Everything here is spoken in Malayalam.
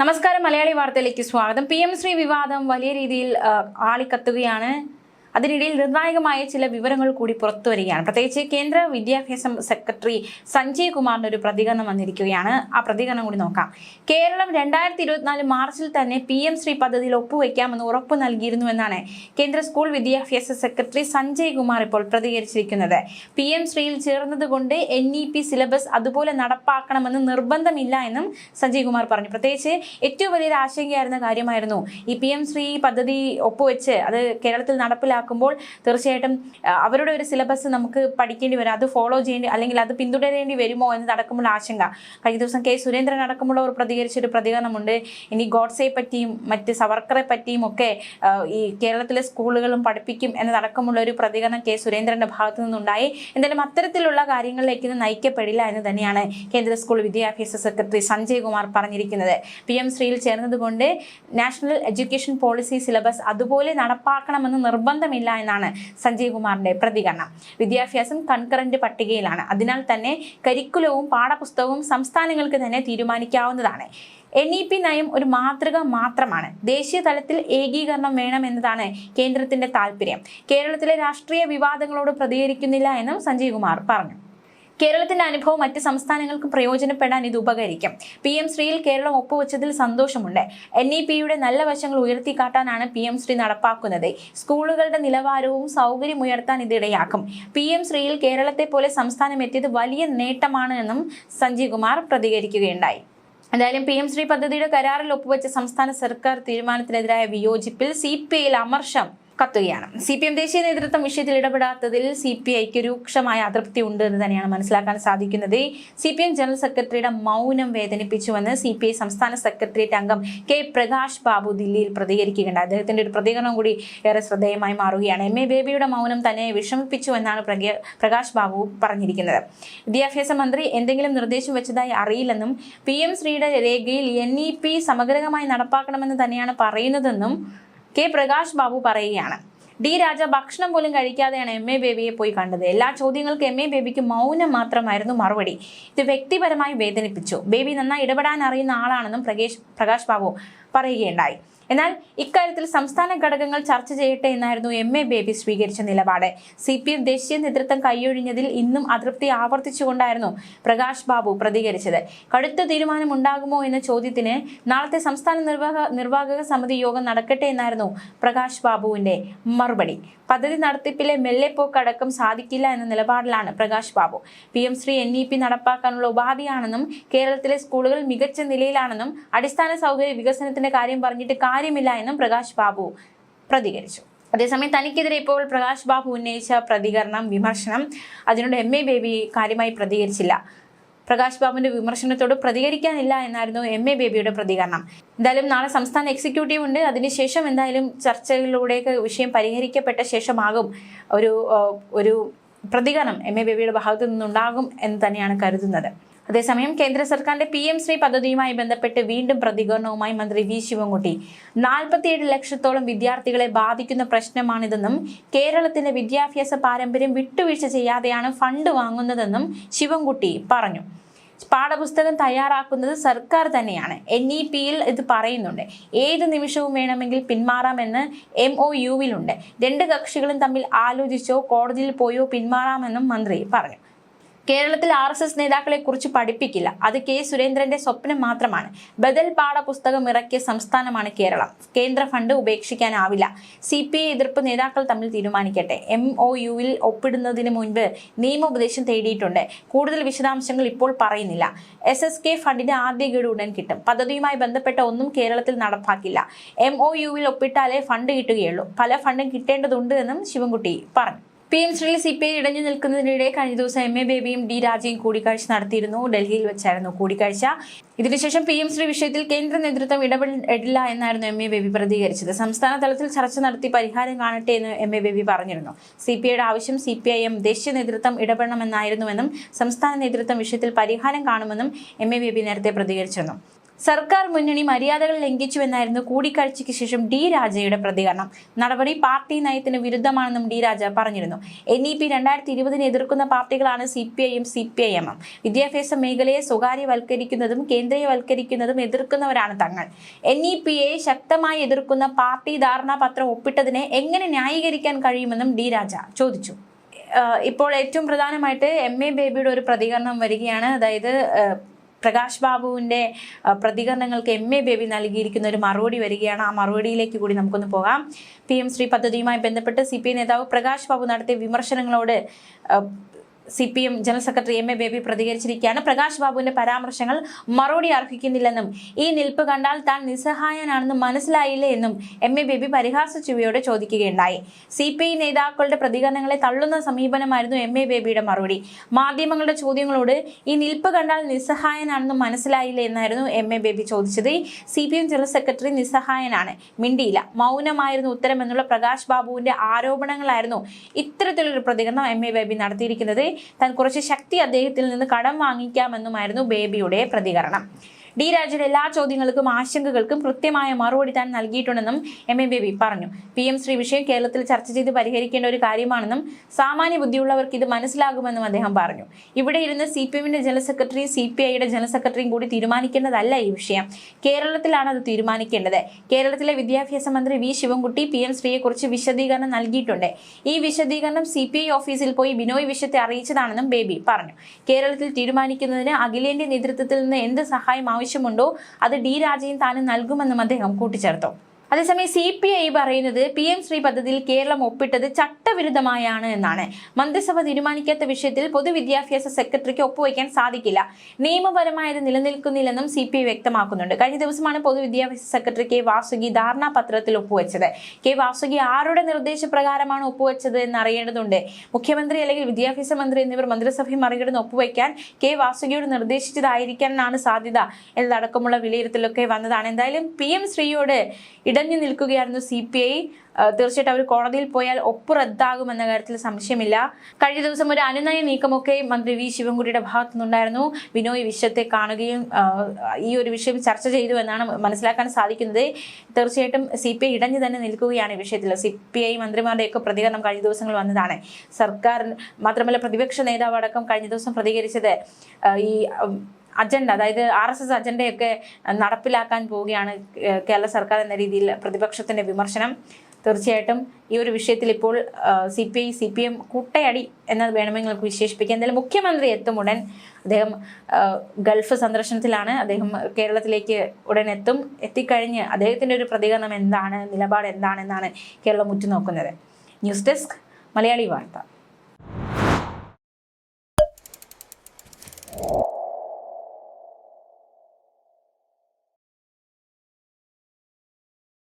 നമസ്കാരം. മലയാളി വാർത്തയിലേക്ക് സ്വാഗതം. പി എം ശ്രീ വിവാദം വലിയ രീതിയിൽ ആളിക്കത്തുകയാണ്. അതിനിടയിൽ നിർണായകമായ ചില വിവരങ്ങൾ കൂടി പുറത്തു വരികയാണ് പ്രത്യേകിച്ച് കേന്ദ്ര വിദ്യാഭ്യാസ സെക്രട്ടറി സഞ്ജയ് കുമാറിന്റെ ഒരു പ്രതികരണം വന്നിരിക്കുകയാണ്. ആ പ്രതികരണം കൂടി നോക്കാം. കേരളം രണ്ടായിരത്തി ഇരുപത്തിനാല് മാർച്ചിൽ തന്നെ പി എം ശ്രീ പദ്ധതിയിൽ ഒപ്പുവെക്കാമെന്ന് ഉറപ്പ് നൽകിയിരുന്നുവെന്നാണ് കേന്ദ്ര സ്കൂൾ വിദ്യാഭ്യാസ സെക്രട്ടറി സഞ്ജയ് കുമാർ ഇപ്പോൾ പ്രതികരിച്ചിരിക്കുന്നത്. പി എം ശ്രീയിൽ ചേർന്നതുകൊണ്ട് എൻ ഇ പി സിലബസ് അതുപോലെ നടപ്പാക്കണമെന്ന് നിർബന്ധമില്ല എന്നും സഞ്ജയ് കുമാർ പറഞ്ഞു. പ്രത്യേകിച്ച് ഏറ്റവും വലിയൊരു ആശങ്കയായിരുന്ന കാര്യമായിരുന്നു ഈ പി എം ശ്രീ പദ്ധതി ഒപ്പുവെച്ച് അത് കേരളത്തിൽ നടപ്പിലാക്കുമ്പോൾ തീർച്ചയായിട്ടും അവരുടെ ഒരു സിലബസ് നമുക്ക് പഠിക്കേണ്ടി വരും. അത് ഫോളോ ചെയ്യേണ്ടി അല്ലെങ്കിൽ അത് പിന്തുടരേണ്ടി വരുമോ എന്ന് നടക്കുമ്പോൾ ആശങ്ക. കഴിഞ്ഞ ദിവസം കെ സുരേന്ദ്രൻ അടക്കമുള്ളവർ പ്രതികരിച്ചൊരു പ്രതികരണമുണ്ട്. ഇനി ഗോഡ്സയെ പറ്റിയും മറ്റ് സവർക്കറെ പറ്റിയും ഒക്കെ ഈ കേരളത്തിലെ സ്കൂളുകളും പഠിപ്പിക്കും എന്നതടക്കമുള്ള ഒരു പ്രതികരണം കെ സുരേന്ദ്രന്റെ ഭാഗത്തു നിന്നുണ്ടായി. എന്തായാലും അത്തരത്തിലുള്ള കാര്യങ്ങളിലേക്ക് നയിക്കപ്പെടില്ല എന്ന് തന്നെയാണ് കേന്ദ്ര സ്കൂൾ വിദ്യാഭ്യാസ സെക്രട്ടറി സഞ്ജയ് കുമാർ പറഞ്ഞിരിക്കുന്നത്. പി എം ശ്രീയിൽ ചേർന്നതുകൊണ്ട് നാഷണൽ എഡ്യൂക്കേഷൻ പോളിസി സിലബസ് അതുപോലെ നടപ്പാക്കണമെന്ന് നിർബന്ധമില്ല എന്നാണ് സഞ്ജയ് കുമാറിന്റെ പ്രതികരണം. വിദ്യാഭ്യാസം കൺകറന്റ് പട്ടികയിലാണ്. അതിനാൽ തന്നെ കരിക്കുലവും പാഠപുസ്തകവും സംസ്ഥാനങ്ങൾക്ക് തന്നെ തീരുമാനിക്കാവുന്നതാണ്. എൻ ഇ പി നയം ഒരു മാതൃക മാത്രമാണ്. ദേശീയ തലത്തിൽ ഏകീകരണം വേണം എന്നതാണ് കേന്ദ്രത്തിന്റെ താല്പര്യം. കേരളത്തിലെ രാഷ്ട്രീയ വിവാദങ്ങളോട് പ്രതികരിക്കുന്നില്ല എന്നും സഞ്ജയ് കുമാർ പറഞ്ഞു. കേരളത്തിന്റെ അനുഭവം മറ്റ് സംസ്ഥാനങ്ങൾക്ക് പ്രയോജനപ്പെടാൻ ഇത് ഉപകരിക്കും. പി എം ശ്രീയിൽ കേരളം ഒപ്പുവെച്ചതിൽ സന്തോഷമുണ്ട്. എൻ ഇ പിയുടെ നല്ല വശങ്ങൾ ഉയർത്തിക്കാട്ടാനാണ് പി എം ശ്രീ നടപ്പാക്കുന്നത്. സ്കൂളുകളുടെ നിലവാരവും സൗകര്യം ഉയർത്താൻ ഇതിടയാക്കും പി എം ശ്രീയിൽ കേരളത്തെ പോലെ സംസ്ഥാനം എത്തിയത് വലിയ നേട്ടമാണ് എന്നും സഞ്ജീവ് കുമാർ പ്രതികരിക്കുകയുണ്ടായി. എന്തായാലും പി എം ശ്രീ പദ്ധതിയുടെ കരാറിൽ ഒപ്പുവെച്ച സംസ്ഥാന സർക്കാർ തീരുമാനത്തിനെതിരായ വിയോജിപ്പിൽ സി പി അമർഷം കത്തുകയാണ്. സി പി എം ദേശീയ നേതൃത്വം വിഷയത്തിൽ ഇടപെടാത്തതിൽ സി പി ഐക്ക് രൂക്ഷമായ അതൃപ്തി ഉണ്ട് എന്ന് തന്നെയാണ് മനസ്സിലാക്കാൻ സാധിക്കുന്നത്. സി പി എം ജനറൽ സെക്രട്ടറിയുടെ മൗനം വേദനിപ്പിച്ചുവെന്ന് സി പി ഐ സംസ്ഥാന സെക്രട്ടേറിയറ്റ് അംഗം കെ പ്രകാശ് ബാബു ദില്ലിയിൽ പ്രതികരിക്കുകയുണ്ട് അദ്ദേഹത്തിന്റെ ഒരു പ്രതികരണം കൂടി ഏറെ ശ്രദ്ധേയമായി മാറുകയാണ്. എം. എ. ബേബിയുടെ മൗനം തന്നെ വിഷമിപ്പിച്ചു എന്നാണ് പ്രകാശ് ബാബു പറഞ്ഞിരിക്കുന്നത്. വിദ്യാഭ്യാസ മന്ത്രി എന്തെങ്കിലും നിർദ്ദേശം വെച്ചതായി അറിയില്ലെന്നും പി. എം. ശ്രീയുടെ രേഖയിൽ എൻ ഇ പി സമഗ്രമായി നടപ്പാക്കണമെന്ന് തന്നെയാണ് പറയുന്നതെന്നും കെ പ്രകാശ് ബാബു പറയുകയാണ്. ഡി രാജ ഭക്ഷണം പോലും കഴിക്കാതെയാണ് എം എ ബേബിയെ പോയി കണ്ടത്. എല്ലാ ചോദ്യങ്ങൾക്കും എം എ ബേബിക്ക് മൗനം മാത്രമായിരുന്നു മറുപടി. ഇത് വ്യക്തിപരമായി വേദനിപ്പിച്ചു. ബേബി നന്നായി ഇടപെടാൻ അറിയുന്ന ആളാണെന്നും പ്രകേഷ് പ്രകാശ് ബാബു പറയുകയുണ്ടായി. എന്നാൽ ഇക്കാര്യത്തിൽ സംസ്ഥാന ഘടകങ്ങൾ ചർച്ച ചെയ്യട്ടെ എന്നായിരുന്നു എം എ ബേബി സ്വീകരിച്ച നിലപാട്. സി പി എം ദേശീയ നേതൃത്വം കൈയൊഴിഞ്ഞതിൽ ഇന്നും അതൃപ്തി ആവർത്തിച്ചുകൊണ്ടായിരുന്നു പ്രകാശ് ബാബു പ്രതികരിച്ചത്. കടുത്ത തീരുമാനം ഉണ്ടാകുമോ എന്ന ചോദ്യത്തിന് നാളത്തെ സംസ്ഥാന നിർവാഹക നിർവാഹക സമിതി യോഗം നടക്കട്ടെ എന്നായിരുന്നു പ്രകാശ് ബാബുവിന്റെ മറുപടി. പദ്ധതി നടത്തിപ്പിലെ മെല്ലെപ്പോക്കടക്കം സാധിക്കില്ല എന്ന നിലപാടിലാണ് Prakash Babu. P M Shri N E P നടപ്പാക്കാനുള്ള ഉപാധിയാണെന്നും കേരളത്തിലെ സ്കൂളുകൾ മികച്ച നിലയിലാണെന്നും അടിസ്ഥാന സൗകര്യ വികസനത്തിന്റെ കാര്യം പറഞ്ഞിട്ട് കാര്യമില്ല എന്നും പ്രകാശ് ബാബു പ്രതികരിച്ചു. അതേസമയം തനിക്കെതിരെ ഇപ്പോൾ പ്രകാശ് ബാബു ഉന്നയിച്ച പ്രതികരണം വിമർശനം അതിനോട് എം എ ബേബി കാര്യമായി പ്രതികരിച്ചില്ല. പ്രകാശ് ബാബുവിന്റെ വിമർശനത്തോട് പ്രതികരിക്കാനില്ല എന്നായിരുന്നു എം എ ബേബിയുടെ പ്രതികരണം. എന്തായാലും നാളെ സംസ്ഥാന എക്സിക്യൂട്ടീവ് ഉണ്ട്. അതിനുശേഷം എന്തായാലും ചർച്ചകളിലൂടെയൊക്കെ വിഷയം പരിഹരിക്കപ്പെട്ട ശേഷമാകും ഒരു ഒരു പ്രതികരണം എം എ ബേബിയുടെ ഭാഗത്തു നിന്നുണ്ടാകും എന്ന് തന്നെയാണ് കരുതുന്നത്. അതേസമയം കേന്ദ്ര സർക്കാരിന്റെ പി എം ശ്രീ പദ്ധതിയുമായി ബന്ധപ്പെട്ട് വീണ്ടും പ്രതികരണവുമായി മന്ത്രി വി ശിവൻകുട്ടി. നാൽപ്പത്തിയേഴ് ലക്ഷത്തോളം വിദ്യാർത്ഥികളെ ബാധിക്കുന്ന പ്രശ്നമാണിതെന്നും കേരളത്തിന്റെ വിദ്യാഭ്യാസ പാരമ്പര്യം വിട്ടുവീഴ്ച ചെയ്യാതെയാണ് ഫണ്ട് വാങ്ങുന്നതെന്നും ശിവൻകുട്ടി പറഞ്ഞു. പാഠപുസ്തകം തയ്യാറാക്കുന്നത് സർക്കാർ തന്നെയാണ്. എൻ ഇ പിയിൽ ഇത് പറയുന്നുണ്ട്. ഏത് നിമിഷവും വേണമെങ്കിൽ പിന്മാറാമെന്ന് എം ഒ യുവിലുണ്ട് രണ്ട് കക്ഷികളും തമ്മിൽ ആലോചിച്ചോ കോടതിയിൽ പോയോ പിന്മാറാമെന്നും മന്ത്രി പറഞ്ഞു. കേരളത്തിൽ ആർ എസ് എസ് നേതാക്കളെ കുറിച്ച് പഠിപ്പിക്കില്ല. അത് കെ സുരേന്ദ്രന്റെ സ്വപ്നം മാത്രമാണ്. ബദൽ പാഠപുസ്തകം ഇറക്കിയ സംസ്ഥാനമാണ് കേരളം. കേന്ദ്ര ഫണ്ട് ഉപേക്ഷിക്കാനാവില്ല. സി പി ഐ എതിർപ്പ് നേതാക്കൾ തമ്മിൽ തീരുമാനിക്കട്ടെ. എം ഒ യുവിൽ ഒപ്പിടുന്നതിന് മുൻപ് നിയമോപദേശം തേടിയിട്ടുണ്ട്. കൂടുതൽ വിശദാംശങ്ങൾ ഇപ്പോൾ പറയുന്നില്ല. എസ് എസ് കെ ഫണ്ടിന്റെ ആദ്യ ഗഡു ഉടൻ കിട്ടും. പദ്ധതിയുമായി ബന്ധപ്പെട്ട ഒന്നും കേരളത്തിൽ നടപ്പാക്കില്ല. എം ഒ യുവിൽ ഒപ്പിട്ടാലേ ഫണ്ട് കിട്ടുകയുള്ളൂ. പല ഫണ്ടും കിട്ടേണ്ടതുണ്ട് എന്നും ശിവൻകുട്ടി പറഞ്ഞു. P M Shri C P I ഇടഞ്ഞു നിൽക്കുന്നതിനിടെ കഴിഞ്ഞ ദിവസം എം എ ബേബിയും ഡി രാജയും കൂടിക്കാഴ്ച നടത്തിയിരുന്നു. ഡൽഹിയിൽ വെച്ചായിരുന്നു കൂടിക്കാഴ്ച. ഇതിനുശേഷം പി എം ശ്രീ വിഷയത്തിൽ കേന്ദ്ര നേതൃത്വം ഇടപെടില്ല എന്നായിരുന്നു എം എ ബേബി പ്രതികരിച്ചത്. സംസ്ഥാന തലത്തിൽ ചർച്ച നടത്തി പരിഹാരം കാണട്ടെ എന്ന് എം എ ബേബി പറഞ്ഞിരുന്നു. സി പി ഐയുടെ ആവശ്യം സി പി ഐ എം ദേശീയ നേതൃത്വം ഇടപെടണമെന്നായിരുന്നുവെന്നും സംസ്ഥാന നേതൃത്വം വിഷയത്തിൽ പരിഹാരം കാണുമെന്നും എം എ ബേബി നേരത്തെ പ്രതികരിച്ചിരുന്നു. സർക്കാർ മുന്നണി മര്യാദകൾ ലംഘിച്ചുവെന്നായിരുന്നു കൂടിക്കാഴ്ചയ്ക്ക് ശേഷം ഡി രാജയുടെ പ്രതികരണം. നടപടി പാർട്ടി നയത്തിന് വിരുദ്ധമാണെന്നും ഡി രാജ പറഞ്ഞിരുന്നു. എൻ ഇ പി രണ്ടായിരത്തി ഇരുപതിനെ എതിർക്കുന്ന പാർട്ടികളാണ് സി പി ഐയും സി പി ഐ എമ്മും. വിദ്യാഭ്യാസ മേഖലയെ സ്വകാര്യവൽക്കരിക്കുന്നതും കേന്ദ്രീയവൽക്കരിക്കുന്നതും എതിർക്കുന്നവരാണ് തങ്ങൾ. എൻ ഇ പിയെ ശക്തമായി എതിർക്കുന്ന പാർട്ടി ധാരണാപത്രം ഒപ്പിട്ടതിനെ എങ്ങനെ ന്യായീകരിക്കാൻ കഴിയുമെന്നും ഡി രാജ ചോദിച്ചു. ഇപ്പോൾ ഏറ്റവും പ്രധാനമായിട്ട് എം എ ബേബിയുടെ ഒരു പ്രതികരണം വരികയാണ്. അതായത് പ്രകാശ് ബാബുവിന്റെ പ്രതികരണങ്ങൾക്ക് എം എ ബേബി നൽകിയിരിക്കുന്ന ഒരു മറുപടി വരികയാണ്. ആ മറുപടിയിലേക്ക് കൂടി നമുക്കൊന്ന് പോകാം. പി എം ശ്രീ പദ്ധതിയുമായി ബന്ധപ്പെട്ട് സി പി ഐ നേതാവ് പ്രകാശ് ബാബു നടത്തിയ വിമർശനങ്ങളോട് C P M general secretary M A Baby പ്രതികരിച്ചിരിക്കുകയാണ്. Prakash ബാബുവിന്റെ പരാമർശങ്ങൾ മറുപടി അർഹിക്കുന്നില്ലെന്നും ഈ നിൽപ്പ് കണ്ടാൽ താൻ നിസ്സഹായനാണെന്ന് മനസ്സിലായില്ലേ എന്നും എം എ ബേബി പരിഹാസ ചുവയോടെ ചോദിക്കുകയുണ്ടായി. സി പി ഐ നേതാക്കളുടെ പ്രതികരണങ്ങളെ തള്ളുന്ന സമീപനമായിരുന്നു എം എ ബേബിയുടെ മറുപടി. മാധ്യമങ്ങളുടെ ചോദ്യങ്ങളോട് ഈ നിൽപ്പ് കണ്ടാൽ നിസ്സഹായനാണെന്ന് മനസ്സിലായില്ലേ എന്നായിരുന്നു എം എ ബേബി ചോദിച്ചത്. C P M general secretary നിസ്സഹായനാണ്. മിണ്ടിയില്ല. മൗനമായിരുന്നു ഉത്തരം എന്നുള്ള പ്രകാശ് ബാബുവിന്റെ ആരോപണങ്ങളായിരുന്നു ഇത്തരത്തിലൊരു പ്രതികരണം എം എ ബേബി നടത്തിയിരിക്കുന്നത്. താൻ കുറച്ച് ശക്തി അദ്ദേഹത്തിൽ നിന്ന് കടം വാങ്ങിക്കാമെന്നുമായിരുന്നു ബേബിയുടെ പ്രതികരണം. ഡി രാജയുടെ എല്ലാ ചോദ്യങ്ങൾക്കും ആശങ്കകൾക്കും കൃത്യമായ മറുപടി താൻ നൽകിയിട്ടുണ്ടെന്നും എം എം ബേബി പറഞ്ഞു. പി എം ശ്രീ വിഷയം കേരളത്തിൽ ചർച്ച ചെയ്ത് പരിഹരിക്കേണ്ട ഒരു കാര്യമാണെന്നും സാമാന്യ ബുദ്ധിയുള്ളവർക്ക് ഇത് മനസ്സിലാകുമെന്നും അദ്ദേഹം പറഞ്ഞു. ഇവിടെ ഇരുന്ന് സി പി എമ്മിന്റെ ജനറൽ സെക്രട്ടറിയും സി പി ഐയുടെ ജനറൽ സെക്രട്ടറിയും കൂടി തീരുമാനിക്കേണ്ടതല്ല ഈ വിഷയം. കേരളത്തിലാണ് അത് തീരുമാനിക്കേണ്ടത്. കേരളത്തിലെ വിദ്യാഭ്യാസ മന്ത്രി വി ശിവൻകുട്ടി പി എം ശ്രീയെക്കുറിച്ച് വിശദീകരണം നൽകിയിട്ടുണ്ട്. ഈ വിശദീകരണം സി പി ഐ ഓഫീസിൽ പോയി ബിനോയ് വിഷയത്തെ അറിയിച്ചതാണെന്നും ബേബി പറഞ്ഞു. കേരളത്തിൽ തീരുമാനിക്കുന്നതിന് അഖിലേന്ത്യാ നേതൃത്വത്തിൽ നിന്ന് എന്ത് സഹായം ആവശ്യമുണ്ടോ? അത് ഡി രാജയും താനും നൽകുമെന്നും അദ്ദേഹം കൂട്ടിച്ചേർത്തു. അതേസമയം സി പി ഐ പറയുന്നത് പി എം ശ്രീ പദ്ധതിയിൽ കേരളം ഒപ്പിട്ടത് ചട്ടവിരുദ്ധമായാണ് എന്നാണ്. മന്ത്രിസഭ തീരുമാനിക്കാത്ത വിഷയത്തിൽ പൊതുവിദ്യാഭ്യാസ സെക്രട്ടറിക്ക് ഒപ്പുവയ്ക്കാൻ സാധിക്കില്ല. നിയമപരമായത് നിലനിൽക്കുന്നില്ലെന്നും സി പി ഐ വ്യക്തമാക്കുന്നുണ്ട്. കഴിഞ്ഞ ദിവസമാണ് പൊതുവിദ്യാഭ്യാസ സെക്രട്ടറി കെ വാസുകി ധാരണാപത്രത്തിൽ ഒപ്പുവെച്ചത്. കെ വാസുകി ആരുടെ നിർദ്ദേശപ്രകാരമാണ് ഒപ്പുവെച്ചത് എന്നറിയേണ്ടതുണ്ട്. മുഖ്യമന്ത്രി അല്ലെങ്കിൽ വിദ്യാഭ്യാസ മന്ത്രി എന്നിവർ മന്ത്രിസഭയെ മറികടന്ന് ഒപ്പുവയ്ക്കാൻ കെ വാസുകിയോട് നിർദ്ദേശിച്ചതായിരിക്കാനാണ് സാധ്യത എന്നതടക്കമുള്ള വിലയിരുത്തലൊക്കെ വന്നതാണ്. എന്തായാലും പി എം ശ്രീയോട് ഇടഞ്ഞു നിൽക്കുകയായിരുന്നു സി പി ഐ. തീർച്ചയായിട്ടും അവർ കോടതിയിൽ പോയാൽ ഒപ്പ് റദ്ദാകുമെന്ന കാര്യത്തിൽ സംശയമില്ല. കഴിഞ്ഞ ദിവസം ഒരു അനുനയ നീക്കമൊക്കെ മന്ത്രി വി ശിവൻകുട്ടിയുടെ ഭാഗത്തു നിന്നുണ്ടായിരുന്നു വിനോയ് വിഷയത്തെ കാണുകയും ഈ ഒരു വിഷയം ചർച്ച ചെയ്തു എന്നാണ് മനസ്സിലാക്കാൻ സാധിക്കുന്നത്. തീർച്ചയായിട്ടും സി പി ഐ ഇടഞ്ഞു തന്നെ നിൽക്കുകയാണ് ഈ വിഷയത്തിൽ. സി പി ഐ മന്ത്രിമാരുടെയൊക്കെ പ്രതികരണം കഴിഞ്ഞ ദിവസങ്ങൾ വന്നതാണ്. സർക്കാർ മാത്രമല്ല പ്രതിപക്ഷ നേതാവ് അടക്കം കഴിഞ്ഞ ദിവസം പ്രതികരിച്ചത്. ഈ അജണ്ട അതായത് ആർ എസ് എസ് അജണ്ടയൊക്കെ നടപ്പിലാക്കാൻ പോവുകയാണ് കേരള സർക്കാർ എന്ന രീതിയിൽ പ്രതിപക്ഷത്തിന്റെ വിമർശനം. തീർച്ചയായിട്ടും ഈ ഒരു വിഷയത്തിൽ ഇപ്പോൾ C P I C P M കൂട്ടയടി എന്നത് വേണമെങ്കിൽ നമുക്ക് വിശേഷിപ്പിക്കാം. എന്തായാലും മുഖ്യമന്ത്രി എത്തും ഉടൻ. അദ്ദേഹം ഗൾഫ് സന്ദർശനത്തിലാണ്. അദ്ദേഹം കേരളത്തിലേക്ക് ഉടൻ എത്തും. എത്തിക്കഴിഞ്ഞ് അദ്ദേഹത്തിന്റെ ഒരു പ്രതികരണം എന്താണ് നിലപാട് എന്താണെന്നാണ് കേരളം ഉറ്റുനോക്കുന്നത്. ന്യൂസ് ഡെസ്ക് മലയാളി വാർത്ത.